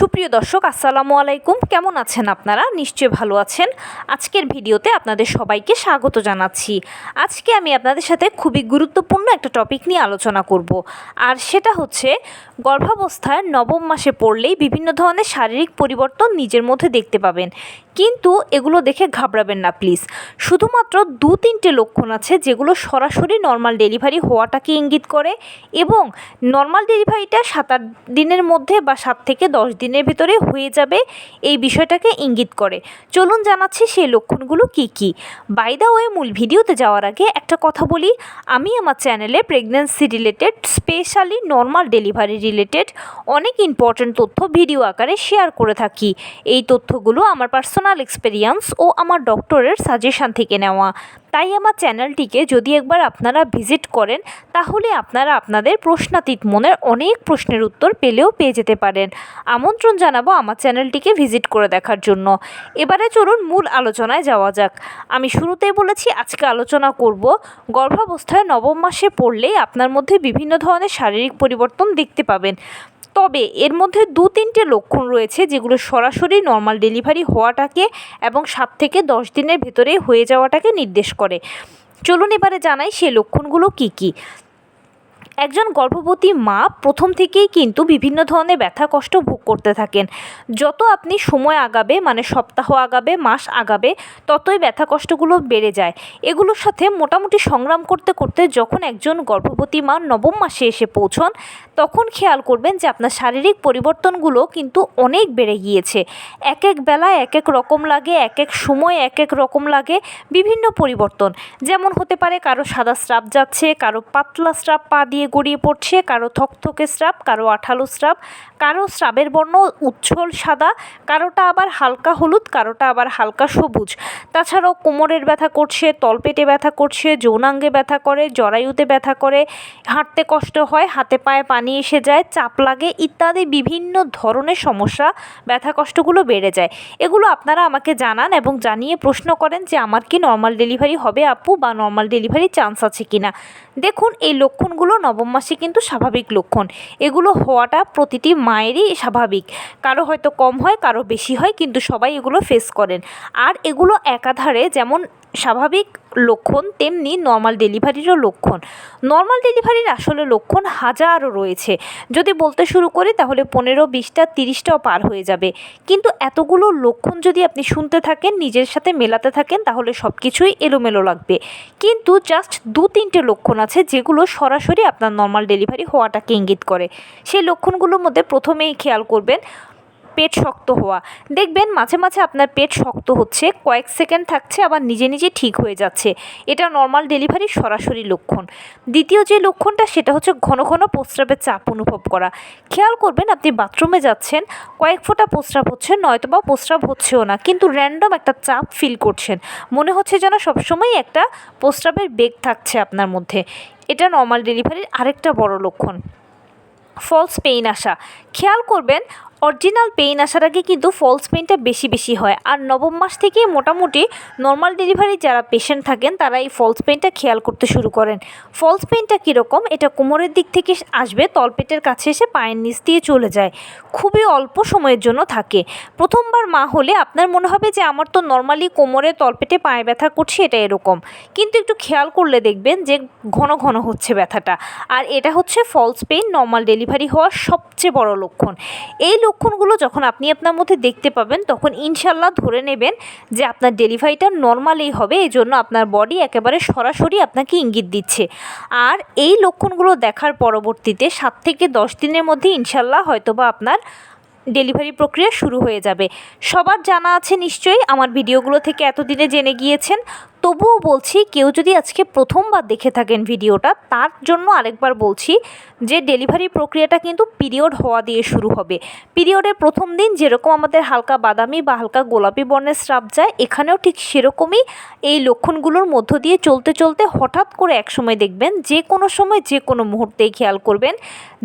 সুপ্রিয় দর্শক, আসসালামু আলাইকুম। কেমন আছেন আপনারা? নিশ্চয়ই ভালো আছেন। আজকের ভিডিওতে আপনাদের সবাইকে স্বাগত জানাচ্ছি। আজকে আমি আপনাদের সাথে খুবই গুরুত্বপূর্ণ একটা টপিক নিয়ে আলোচনা করব। আর সেটা হচ্ছে গর্ভাবস্থায় নবম মাসে পড়লেই বিভিন্ন ধরনের শারীরিক পরিবর্তন নিজের মধ্যে দেখতে পাবেন। কিন্তু এগুলো দেখে ঘাবড়াবেন না প্লিজ শুধুমাত্র দু তিনটে লক্ষণ আছে যেগুলো সরাসরি নর্মাল ডেলিভারি হওয়াটাকে ইঙ্গিত করে এবং নর্মাল ডেলিভারিটা সাত আট দিনের মধ্যে বা সাত থেকে দশ দিনের ভিতরে হয়ে যাবে এই বিষয়টাকে ইঙ্গিত করে। চলুন জানাচ্ছি সেই লক্ষণগুলো কি কি? বাই দা ওয়ে মূল ভিডিওতে যাওয়ার আগে একটা কথা বলি। আমি আমার চ্যানেলে pregnancy related specially normal delivery related অনেক ইম্পর্ট্যান্ট তথ্য ভিডিও আকারে শেয়ার করে থাকি। এই তথ্যগুলো আমার পার্সোনাল এক্সপেরিয়েন্স ও আমার ডক্টরের সাজেশান থেকে নেওয়া। তাই আমার চ্যানেলটিকে যদি একবার আপনারা ভিজিট করেন, তাহলে আপনারা আপনাদের প্রশ্নাতীত মনের অনেক প্রশ্নের উত্তর পেলেও পেয়ে যেতে পারেন। আমন্ত্রণ জানাব আমার চ্যানেলটিকে ভিজিট করে দেখার জন্য। এবারে চলুন মূল আলোচনায় যাওয়া যাক। আমি শুরুতেই বলেছি, আজকে আলোচনা করব, গর্ভাবস্থায় নবম মাসে পড়লেই আপনার মধ্যে বিভিন্ন ধরনের শারীরিক পরিবর্তন দেখতে পাবেন। তবে এর মধ্যে দু তিনটে লক্ষণ রয়েছে যেগুলো সরাসরি নর্মাল ডেলিভারি হওয়াটাকে এবং সাত থেকে দশ দিনের ভেতরে হয়ে যাওয়াটাকে নির্দেশ করে। চলুন এবারে জানাই সেই লক্ষণগুলো কী কী। একজন গর্ভবতী মা প্রথম থেকেই কিন্তু বিভিন্ন ধরনের ব্যথা, কষ্ট ভোগ করতে থাকেন। যত আপনি সময় আগাবে মানে সপ্তাহ আগাবে, মাস আগাবে, ততই ব্যথা, কষ্টগুলো বেড়ে যায়। এগুলোর সাথে মোটামুটি সংগ্রাম করতে করতে যখন একজন গর্ভবতী মা নবম মাসে এসে পৌঁছন, তখন খেয়াল করবেন যে আপনার শারীরিক পরিবর্তনগুলো কিন্তু অনেক বেড়ে গিয়েছে। এক এক বেলায় এক এক রকম লাগে, এক এক সময় এক এক রকম লাগে, বিভিন্ন পরিবর্তন। যেমন হতে পারে কারও সাদা স্রাব যাচ্ছে, কারও পাতলা স্রাব পা দিয়ে গড়িয়ে পড়ছে। কারও থকথকে স্রাব, কারও আঠালো স্রাব, কারও স্রাবের বর্ণ উচ্ছল সাদা, কারোটা আবার হালকা হলুদ, কারোটা আবার হালকা সবুজ। তাছাড়াও কোমরের ব্যথা করছে, তলপেটে ব্যথা করছে, যৌনাঙ্গে ব্যথা করে, জরায়ুতে ব্যথা করে, হাঁটতে কষ্ট হয়, হাতে পায়ে পানি এসে যায়, চাপ লাগে ইত্যাদি বিভিন্ন ধরনের সমস্যা, ব্যথা কষ্টগুলো বেড়ে যায়। এগুলো আপনারা আমাকে জানান এবং জানিয়ে প্রশ্ন করেন যে আমার কি নর্মাল ডেলিভারি হবে আপু বা নর্মাল ডেলিভারি চান্স আছে কিনা। দেখুন, এই লক্ষণগুলো নবম মাসে কিন্তু স্বাভাবিক লক্ষণ। এগুলো হওয়াটা প্রতিটি মায়েরই স্বাভাবিক। কারও হয়তো কম হয়, কারও বেশি হয়, কিন্তু সবাই এগুলো ফেস করেন। আর এগুলো একাধারে যেমন স্বাভাবিক লক্ষণ, তেমনি নর্মাল ডেলিভারিরও লক্ষণ। নর্মাল ডেলিভারির আসলে লক্ষণ হাজারও রয়েছে। যদি বলতে শুরু করি, তাহলে পনেরো, বিশটা, তিরিশটাও পার হয়ে যাবে। কিন্তু এতগুলো লক্ষণ যদি আপনি শুনতে থাকেন, নিজের সাথে মেলাতে থাকেন, তাহলে সব কিছুই এলোমেলো লাগবে। কিন্তু জাস্ট দু তিনটে লক্ষণ আছে, যেগুলো সরাসরি আপনার নর্মাল ডেলিভারি হওয়াটাকে ইঙ্গিত করে। সেই লক্ষণগুলোর মধ্যে প্রথমেই খেয়াল করবেন পেট শক্ত হওয়া। দেখবেন মাঝে মাঝে আপনার পেট শক্ত হচ্ছে, কয়েক সেকেন্ড থাকছে, আবার নিজে নিজে ঠিক হয়ে যাচ্ছে। এটা নর্মাল ডেলিভারির সরাসরি লক্ষণ। দ্বিতীয় যে লক্ষণটা, সেটা হচ্ছে ঘন ঘন প্রস্রাবের চাপ অনুভব করা। খেয়াল করবেন আপনি বাথরুমে যাচ্ছেন, কয়েক ফোঁটা প্রস্রাব হচ্ছে নয়তো বা প্রস্রাব হচ্ছেও না, কিন্তু র্যান্ডম একটা চাপ ফিল করছেন। মনে হচ্ছে যেন সবসময় একটা প্রস্রাবের বেগ থাকছে আপনার মধ্যে। এটা নর্মাল ডেলিভারির আরেকটা বড় লক্ষণ। ফলস পেইন আসা। খেয়াল করবেন অরিজিনাল পেইন আসার আগে কিন্তু ফলস পেইনটা বেশি বেশি হয়। আর নবম মাস থেকে মোটামুটি নর্মাল ডেলিভারি যারা পেশেন্ট থাকেন তারা এই ফলস পেইনটা খেয়াল করতে শুরু করেন। ফলস পেইনটা কীরকম? এটা কোমরের দিক থেকে আসবে, তলপেটের কাছে এসে পায়ের নিচ দিয়ে চলে যায়। খুবই অল্প সময়ের জন্য থাকে। প্রথমবার মা হলে আপনার মনে হবে যে, আমার তো নর্মালি কোমরে, তলপেটে পায়ে ব্যথা করছে, এটা এরকম। কিন্তু একটু খেয়াল করলে দেখবেন যে, ঘন ঘন হচ্ছে ব্যথাটা। আর এটা হচ্ছে ফলস পেইন নর্মাল ডেলিভারি হওয়ার সবচেয়ে বড় লক্ষণ। এই লক্ষণগুলো যখন আপনি আপনার মধ্যে দেখতে পাবেন, তখন ইনশাল্লাহ ধরে নেবেন যে আপনার ডেলিভারিটা নর্মালেই হবে এই জন্য আপনার বডি একেবারে সরাসরি আপনাকে ইঙ্গিত দিচ্ছে। আর এই লক্ষণগুলো দেখার পরবর্তীতে সাত থেকে দশ দিনের মধ্যে ইনশাল্লাহ হয়তোবা আপনার ডেলিভারি প্রক্রিয়া শুরু হয়ে যাবে। সবার জানা আছে নিশ্চয়ই, আমার ভিডিওগুলো থেকে এতদিনে জেনে গিয়েছেন। তবুও বলছি, কেউ যদি আজকে প্রথমবার দেখে থাকেন ভিডিওটা, তার জন্য আরেকবার বলছি যে ডেলিভারি প্রক্রিয়াটা কিন্তু পিরিয়ড হওয়া দিয়ে শুরু হবে। পিরিয়ডের প্রথম দিন যেরকম আমাদের হালকা বাদামি বা হালকা গোলাপি বর্ণের স্রাব যায়, এখানেও ঠিক সেরকমই এই লক্ষণগুলোর মধ্য দিয়ে চলতে চলতে হঠাৎ করে একসময় দেখবেন, যে কোনো সময় যে কোনো মুহূর্তেই খেয়াল করবেন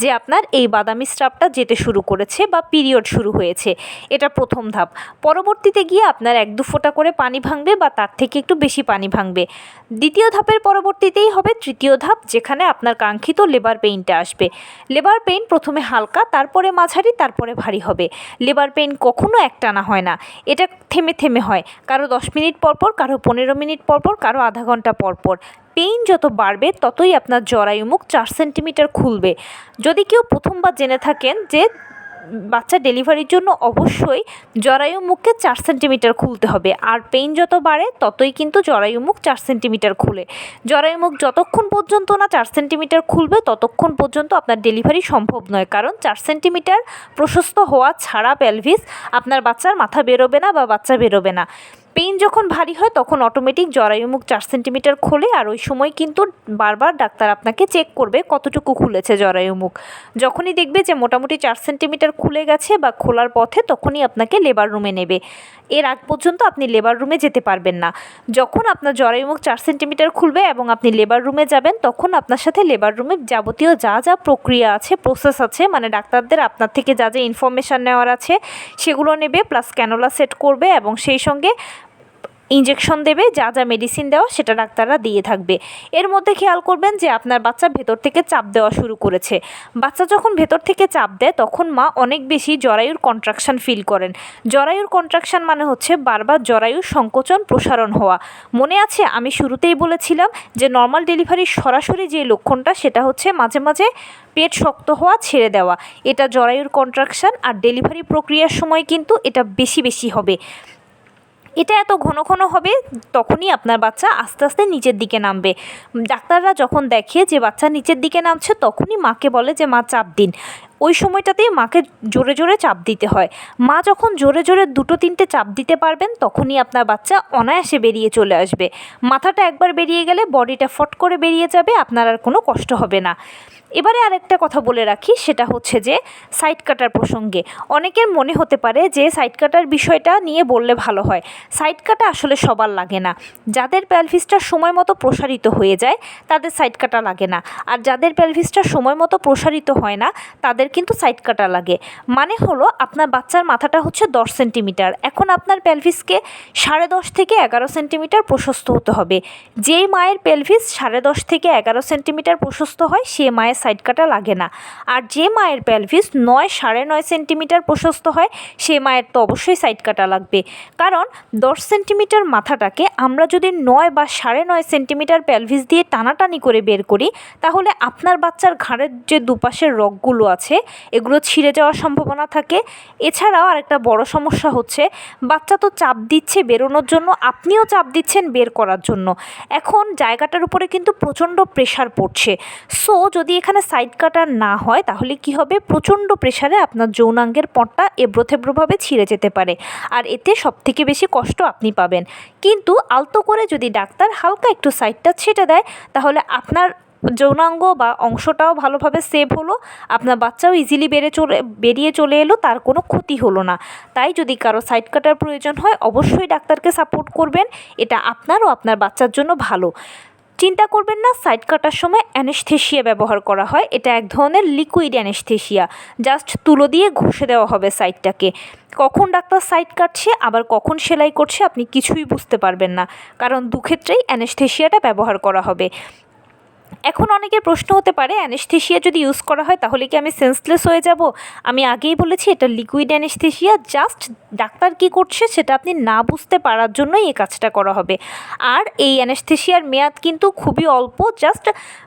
যে আপনার এই বাদামি স্রাবটা যেতে শুরু করেছে বা পিরিয়ড শুরু হয়েছে। এটা প্রথম ধাপ। পরবর্তীতে গিয়ে আপনার এক দু ফোঁটা করে পানি ভাঙবে বা তার থেকে একটু বেশি পানি ভাঙবে। দ্বিতীয় ধাপের পরবর্তীতেই হবে তৃতীয় ধাপ, যেখানে আপনার কাঙ্ক্ষিত লেবার পেইনটা আসবে। লেবার পেইন প্রথমে হালকা, তারপরে মাঝারি, তারপরে ভারী হবে। লেবার পেইন কখনো একটানা হয় না। এটা থেমে থেমে হয়। কারও দশ মিনিট পরপর কারও পনেরো মিনিট পরপর কারও আধা ঘণ্টা পরপর পেইন যত বাড়বে, ততই আপনার জরায়ু মুখ চার সেন্টিমিটার খুলবে। যদি কেউ প্রথমবার জেনে থাকেন যে বাচ্চা ডেলিভারির জন্য অবশ্যই জরায়ু মুখকে চার সেন্টিমিটার খুলতে হবে। আর পেইন যত বাড়ে, ততই কিন্তু জরায়ু মুখ চার সেন্টিমিটার খুলে। জরায়ু মুখ যতক্ষণ পর্যন্ত না চার সেন্টিমিটার খুলবে, ততক্ষণ পর্যন্ত আপনার ডেলিভারি সম্ভব নয়। কারণ চার সেন্টিমিটার প্রশস্ত হওয়া ছাড়া প্যালভিস আপনার বাচ্চার মাথা বেরোবে না বা বাচ্চা বেরোবে না। পেইন যখন ভারী হয়, তখন অটোমেটিক জরায়ুমুখ চার সেন্টিমিটার খোলে আর ওই সময় কিন্তু বারবার ডাক্তার আপনাকে চেক করবে কতটুকু খুলেছে জরায়ুমুখ যখনই দেখবে যে মোটামুটি চার সেন্টিমিটার খুলে গেছে বা খোলার পথে, তখনই আপনাকে লেবার রুমে নেবে। এর আগ পর্যন্ত আপনি লেবার রুমে যেতে পারবেন না। যখন আপনার জরায়ুমুখ চার সেন্টিমিটার খুলবে এবং আপনি লেবার রুমে যাবেন, তখন আপনার সাথে লেবার রুমে যাবতীয় যা যা প্রক্রিয়া আছে প্রসেস আছে মানে ডাক্তারদের আপনার থেকে যা যা ইনফরমেশান নেওয়ার আছে, সেগুলো নেবে প্লাস ক্যানোলা সেট করবে এবং সেই সঙ্গে ইঞ্জেকশন দেবে, যা যা মেডিসিন দেওয়া সেটা ডাক্তাররা দিয়ে থাকবে। এর মধ্যে খেয়াল করবেন যে আপনার বাচ্চা ভেতর থেকে চাপ দেওয়া শুরু করেছে। বাচ্চা যখন ভেতর থেকে চাপ দেয়, তখন মা অনেক বেশি জরায়ুর কন্ট্রাকশান ফিল করেন। জরায়ুর কন্ট্রাকশান মানে হচ্ছে বারবার জরায়ুর সংকোচন প্রসারণ হওয়া। মনে আছে, আমি শুরুতেই বলেছিলাম যে নর্মাল ডেলিভারির সরাসরি যে লক্ষণটা, সেটা হচ্ছে মাঝে মাঝে পেট শক্ত হওয়া, ছেড়ে দেওয়া। এটা জরায়ুর কন্ট্রাকশান আর ডেলিভারি প্রক্রিয়ার সময় কিন্তু এটা বেশি বেশি হবে। এটা এত ঘন ঘন হবে, তখনই আপনার বাচ্চা আস্তে আস্তে নিচের দিকে নামবে। ডাক্তাররা যখন দেখে যে বাচ্চা নিচের দিকে নামছে, তখনই মাকে বলে যে, মা, চাপ দিন। ওই সময়টাতেই মাকে জোরে জোরে চাপ দিতে হয়। মা যখন জোরে জোরে দুটো তিনটে চাপ দিতে পারবেন, তখনই আপনার বাচ্চা অনায়াসে বেরিয়ে চলে আসবে। মাথাটা একবার বেরিয়ে গেলে বডিটা ফট করে বেরিয়ে যাবে, আপনার আর কোনো কষ্ট হবে না। এবারে আরেকটা কথা বলে রাখি, সেটা হচ্ছে যে সাইড কাটার প্রসঙ্গে। অনেকের মনে হতে পারে যে সাইড কাটার বিষয়টা নিয়ে বললে ভালো হয়। সাইড কাটা আসলে সবার লাগে না। যাদের প্যালভিসটা সময় মতো প্রসারিত হয়ে যায়, তাদের সাইড কাটা লাগে না। আর যাদের প্যালভিসটা সময় মতো প্রসারিত হয় না, তাদের কিন্তু সাইড কাটা লাগে। মানে হলো আপনার বাচ্চার মাথাটা হচ্ছে দশ সেন্টিমিটার। এখন আপনার প্যালভিসকে সাড়ে দশ থেকে এগারো সেন্টিমিটার প্রশস্ত হতে হবে। যেই মায়ের পেলভিস সাড়ে দশ থেকে এগারো সেন্টিমিটার প্রশস্ত হয়, সে মায়ের সাইড কাটা লাগে না। আর যে মায়ের প্যালভিস নয় সাড়ে নয় সেন্টিমিটার প্রশস্ত হয়, সে মায়ের তো অবশ্যই সাইড কাটা লাগবে। কারণ দশ সেন্টিমিটার মাথাটাকে আমরা যদি নয় বা সাড়ে নয় সেন্টিমিটার প্যালভিস দিয়ে টানাটানি করে বের করি, তাহলে আপনার বাচ্চার ঘাড়ের যে দুপাশের রগগুলো আছে, এগুলো ছিঁড়ে যাওয়ার সম্ভাবনা থাকে। এছাড়াও আরেকটা বড় সমস্যা হচ্ছে, বাচ্চা তো চাপ দিচ্ছে বেরোনোর জন্য, আপনিও চাপ দিচ্ছেন বের করার জন্য। এখন জায়গাটার উপরে কিন্তু প্রচণ্ড প্রেশার পড়ছে। সো যদি এখানে সাইড কাটার না হয়, তাহলে কি হবে? প্রচণ্ড প্রেশারে আপনার যৌনাঙ্গের পটটা এবড়োথেবড়োভাবে ছিঁড়ে যেতে পারে। আর এতে সবথেকে বেশি কষ্ট আপনি পাবেন। কিন্তু আলতো করে যদি ডাক্তার হালকা একটু সাইডটা ছেটে দেয়, তাহলে আপনার যৌনাঙ্গ বা অংশটাও ভালোভাবে সেভ হলো, আপনার বাচ্চাও ইজিলি বেড়ে চলে, বেরিয়ে চলে এলো, তার কোনো ক্ষতি হলো না। তাই যদি কারও সাইড কাটার প্রয়োজন হয়, অবশ্যই ডাক্তারকে সাপোর্ট করবেন। এটা আপনার ও আপনার বাচ্চার জন্য ভালো। চিন্তা করবেন না সাইড কাটার সময় অ্যানেস্থেশিয়া ব্যবহার করা হয়। এটা এক ধরনের লিকুইড অ্যানেস্থেশিয়া জাস্ট তুলো দিয়ে ঘষে দেওয়া হবে সাইডটাকে কখন ডাক্তার সাইড কাটছে, আবার কখন সেলাই করছে, আপনি কিছুই বুঝতে পারবেন না। কারণ দুক্ষেত্রেই অ্যানেস্থেশিয়াটা ব্যবহার করা হবে। এখন অনেকের প্রশ্ন হতে পারে অ্যানেস্থেশিয়া যদি ইউজ করা হয় তাহলে কি আমি সেন্সলেস হয়ে যাব? আমি আগেই বলেছি এটা লিকুইড অ্যানেস্থেশিয়া জাস্ট ডাক্তার কি করছে সেটা আপনি না বুঝতে পারার জন্যই এই কাজটা করা হবে। আর এই অ্যানেস্থেশিয়ার মেয়াদ কিন্তু খুবই অল্প জাস্ট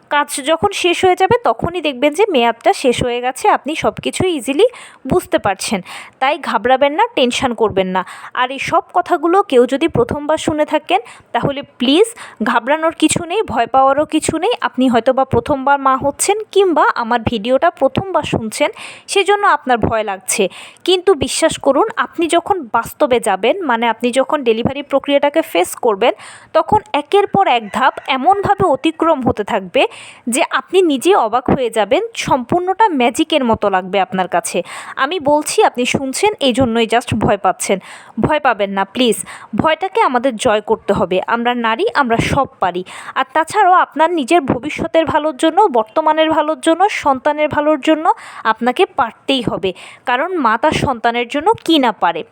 কাজ যখন শেষ হয়ে যাবে, তখনই দেখবেন যে মেয়াদটা শেষ হয়ে গেছে। আপনি সব কিছুই ইজিলি বুঝতে পারছেন। তাই ঘাবড়াবেন না টেনশন করবেন না। আর এই সব কথাগুলো কেউ যদি প্রথমবার শুনে থাকেন, তাহলে প্লিজ ঘাবড়ানোর কিছু নেই, ভয় পাওয়ারও কিছু নেই। আপনি হয়তো বা প্রথমবার মা হচ্ছেন কিংবা আমার ভিডিওটা প্রথমবার শুনছেন, সেজন্য আপনার ভয় লাগছে। কিন্তু বিশ্বাস করুন, আপনি যখন বাস্তবে যাবেন মানে আপনি যখন ডেলিভারি প্রক্রিয়াটাকে ফেস করবেন, তখন একের পর এক ধাপ এমনভাবে অতিক্রম হতে থাকবে যে আপনি নিজে অবাক হয়ে যাবেন, সম্পূর্ণটা ম্যাজিকের মতো লাগবে আপনার কাছে। আমি বলছি, আপনি শুনছেন এই জন্যই জাস্ট ভয় পাচ্ছেন। ভয় পাবেন না, প্লিজ। ভয়টাকে আমাদের জয় করতে হবে। আমরা নারী, আমরা সব পারি। আর তাছাড়াও আপনার নিজের ভবিষ্যতের ভালোর জন্য, বর্তমানের ভালোর জন্য, সন্তানের ভালোর জন্য আপনাকে পারতেই হবে। কারণ মা তার সন্তানের জন্য কী না পারে।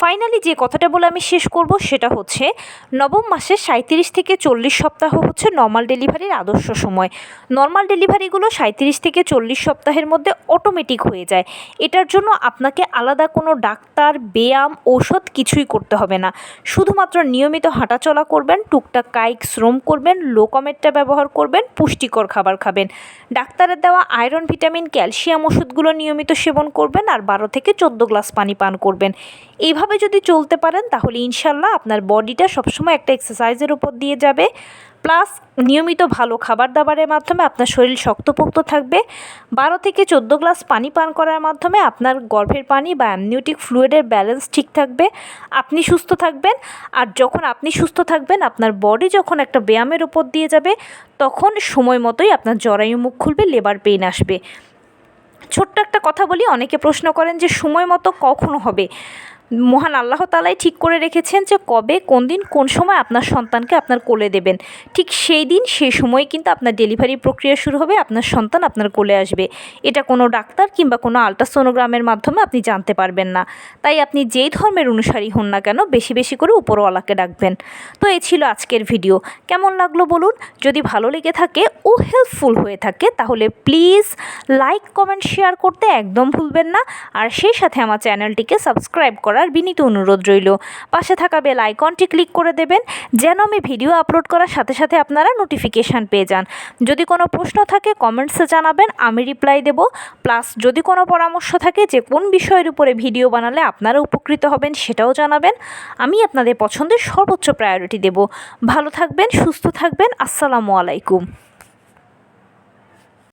ফাইনালি যে কথাটা বলে আমি শেষ করব সেটা হচ্ছে, নবম মাসের সাঁত্রিশ থেকে চল্লিশ সপ্তাহ হচ্ছে নর্মাল ডেলিভারির আদর্শ সময়। নর্মাল ডেলিভারিগুলো সাঁত্রিশ থেকে চল্লিশ সপ্তাহের মধ্যে অটোমেটিক হয়ে যায়। এটার জন্য আপনাকে আলাদা কোনো ডাক্তার, ব্যায়াম, ঔষধ কিছুই করতে হবে না। শুধুমাত্র নিয়মিত হাঁটাচলা করবেন, টুকটাক কায়িক শ্রম করবেন লো কমেটটা ব্যবহার করবেন, পুষ্টিকর খাবার খাবেন। ডাক্তারের দেওয়া আয়রন ভিটামিন ক্যালসিয়াম ওষুধগুলো নিয়মিত সেবন করবেন আর বারো থেকে চোদ্দ গ্লাস পানি পান করবেন। এইভাবে যদি চলতে পারেন, তাহলে ইনশাল্লাহ আপনার বডিটা সবসময় একটা এক্সারসাইজের উপর দিয়ে যাবে। প্লাস নিয়মিত ভালো খাবার দাবারের মাধ্যমে আপনার শরীর শক্তপোক্ত থাকবে। বারো থেকে চোদ্দ গ্লাস পানি পান করার মাধ্যমে আপনার গর্ভের পানি বা অ্যামনিওটিক ফ্লুইডের ব্যালেন্স ঠিক থাকবে। আপনি সুস্থ থাকবেন। আর যখন আপনি সুস্থ থাকবেন, আপনার বডি যখন একটা ব্যায়ামের উপর দিয়ে যাবে, তখন সময় মতোই আপনার জরায়ু মুখ খুলবে লেবার পেইন আসবে। ছোট্ট একটা কথা বলি, অনেকে প্রশ্ন করেন যে সময় মতো কখন হবে? মহান আল্লাহ তালাই ঠিক করে রেখেছেন যে কবে, কোন দিন, কোন সময় আপনার সন্তানকে আপনার কোলে দেবেন। ঠিক সেই দিন সেই সময় কিন্তু আপনার ডেলিভারি প্রক্রিয়া শুরু হবে, আপনার সন্তান আপনার কোলে আসবে। এটা কোনো ডাক্তার কিংবা কোনো আলট্রাসোনোগ্রামের মাধ্যমে আপনি জানতে পারবেন না। তাই আপনি যেই ধর্মের অনুসারী হন না কেন, বেশি বেশি করে উপরওয়ালাকে ডাকবেন। তো এই ছিল আজকের ভিডিও। কেমন লাগল বলুন? যদি ভালো লেগে থাকে ও হেল্পফুল হয়ে থাকে, তাহলে প্লিজ লাইক, কমেন্ট, শেয়ার করতে একদম ভুলবেন না। আর সেই সাথে আমার চ্যানেলটিকে সাবস্ক্রাইব করার বিনীত অনুরোধ রইল। পাশে থাকা বেল আইকনটি ক্লিক করে দেবেন, যেন আমি ভিডিও আপলোড করার সাথে সাথে আপনারা নোটিফিকেশান পেয়ে যান। যদি কোনো প্রশ্ন থাকে কমেন্টসে জানাবেন, আমি রিপ্লাই দেব। প্লাস যদি কোনো পরামর্শ থাকে, যে কোন বিষয়ের উপরে ভিডিও বানালে আপনারা উপকৃত হবেন, সেটাও জানাবেন। আমি আপনাদের পছন্দের সর্বোচ্চ প্রায়োরিটি দেব। ভালো থাকবেন, সুস্থ থাকবেন, আসসালামু আলাইকুম।